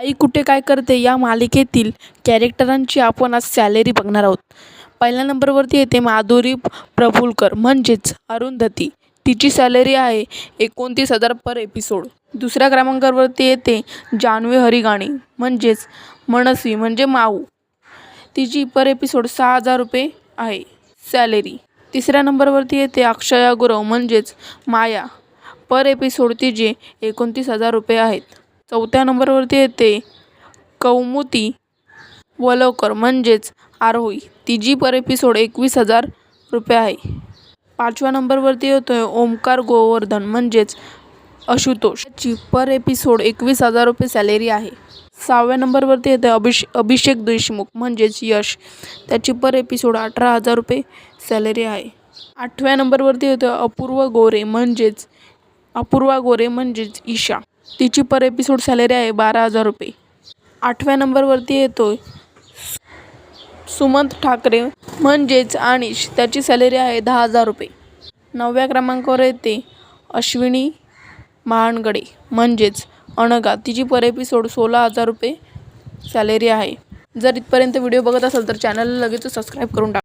आई कुठे काय करते या मालिकेतील कॅरेक्टरांची आपण आज सॅलरी बघणार आहोत. पहिल्या नंबरवरती येते माधुरी प्रभुलकर म्हणजेच अरुंधती. तिची सॅलरी आहे एकोणतीस हजार पर एपिसोड दुसऱ्या क्रमांकावरती येते जान्हवी हरिगाणी म्हणजेच मनस्वी म्हणजे माऊ. तिची पर एपिसोड सहा हजार रुपये आहे सॅलरी तिसऱ्या नंबरवरती येते अक्षया गुरव म्हणजेच माया. पर एपिसोड तिचे एकोणतीस हजार रुपये आहेत. चौथ्या नंबरवरती येते. कौमुती वलवकर म्हणजेच आरोही. तिची पर एपिसोड एकवीस हजार रुपये आहे. पाचव्या नंबरवरती येतो आहे ओमकार गोवर्धन म्हणजेच आशुतोष. पर एपिसोड एकवीस हजार रुपये सॅलरी आहे. सहाव्या नंबरवरती येते अभिष अभिषेक देशमुख म्हणजेच यश. त्याची पर एपिसोड अठरा हजार रुपये सॅलरी आहे. आठव्या नंबरवरती येतो अपूर्व गोरे म्हणजेच अपूर्वा गोरे म्हणजेच ईशा. तिची पर एपिसोड सॅलरी आहे बारा हजार रुपये. आठव्या नंबरवरती येतो सुमंत ठाकरे म्हणजेच आणिश त्याची सॅलरी आहे दहा हजार रुपये. नवव्या क्रमांकावर येते अश्विनी महानगडे म्हणजेच अणगा. तिची पर एपिसोड सोळा हजार रुपये सॅलरी आहे. जर इथपर्यंत व्हिडिओ बघत असाल तर चॅनलला लगेच सबस्क्राईब करून टाका.